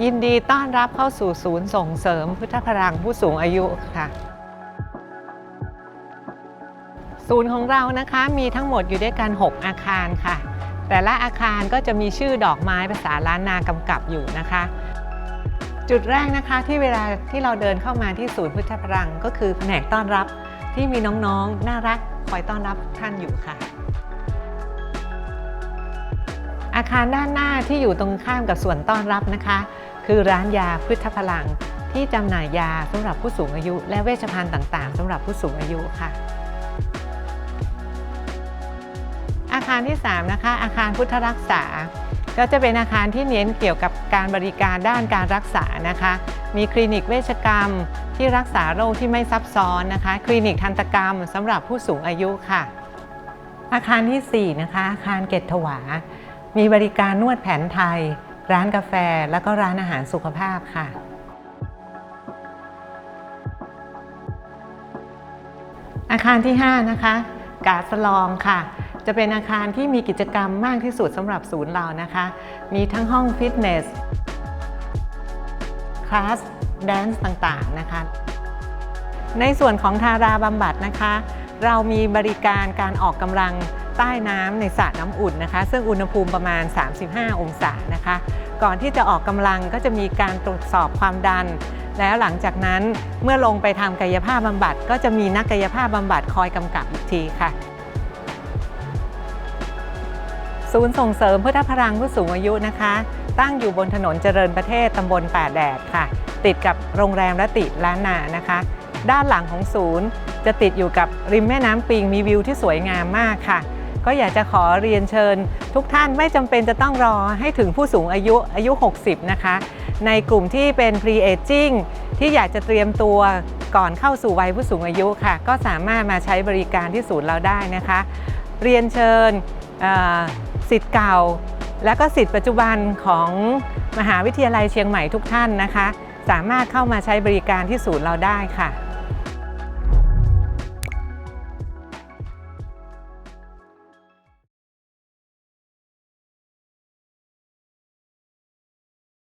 ยินดีต้อนรับเข้าสู่ศูนย์ส่งเสริมพุทธพลังผู้สูงอายุค่ะ ศูนย์ของเรานะคะมีทั้งหมดอยู่ด้วยกัน 6 อาคารค่ะ แต่ละอาคารก็จะมีชื่อดอกไม้ภาษาล้านนากำกับอยู่นะคะ จุดแรกนะคะที่เวลาที่เราเดินเข้ามาที่ศูนย์พุทธพลังก็คือแผนกต้อนรับที่มีน้องๆน่ารักคอยต้อนรับท่านอยู่ค่ะ อาคารด้านหน้าที่อยู่ตรงข้ามกับส่วนต้อนรับนะคะ คือร้านยาพุทธพลัง ที่จำหน่ายยาสำหรับผู้สูงอายุ และเวชภัณฑ์ต่าง ๆสำหรับผู้สูงอายุค่ะ อาคารที่ 3 นะคะ อาคารพุทธรักษา ก็จะเป็นอาคารที่เน้นเกี่ยวกับการบริการด้านการรักษานะคะ มีคลินิกเวชกรรมที่รักษาโรคที่ไม่ซับซ้อนนะคะ คลินิกทันตกรรมสำหรับผู้สูงอายุค่ะ อาคารทีสี่4 นะคะ อาคารเกตถวา มีบริการนวดแผนไทย ร้านกาแฟ แล้วก็ร้านอาหารสุขภาพค่ะ อาคารที่ 5 นะคะ กาสลองค่ะ จะเป็นอาคารที่มีกิจกรรมมากที่สุดสำหรับศูนย์เรานะคะ มีทั้งห้องฟิตเนส คลาสแดนซ์ต่างๆนะคะ ในส่วนของทาราบำบัดนะคะ เรามีบริการการออกกำลัง ใต้น้ำในสระน้ำอุ่นนะคะ ซึ่งอุณหภูมิประมาณ 35 องศานะคะ ก่อนที่จะออกกำลังก็จะมีการตรวจสอบความดัน แล้วหลังจากนั้นเมื่อลงไปทำกายภาพบำบัด ก็จะมีนักกายภาพบำบัดคอยกำกับอีกทีค่ะ ศูนย์ส่งเสริมพุทธพลังผู้สูงอายุนะคะ ตั้งอยู่บนถนนเจริญประเทศตำบลป่าแดดค่ะ ติดกับโรงแรมละติล้านนานะคะ ด้านหลังของศูนย์จะติดอยู่กับริมแม่น้ำปิงมีวิวที่สวยงามมากค่ะ ก็อยากจะขอเรียนเชิญ ทุกท่านไม่จำเป็นจะต้องรอให้ถึงผู้สูงอายุอายุ 60 นะคะ ในกลุ่มที่เป็น pre aging ที่อยากจะเตรียมตัวก่อนเข้าสู่วัยผู้สูงอายุค่ะ ก็สามารถมาใช้บริการที่ศูนย์เราได้นะคะ เรียนเชิญสิทธิ์เก่า และก็สิทธิ์ปัจจุบันของมหาวิทยาลัยเชียงใหม่ทุกท่านนะคะ สามารถเข้ามาใช้บริการที่ศูนย์เราได้ค่ะ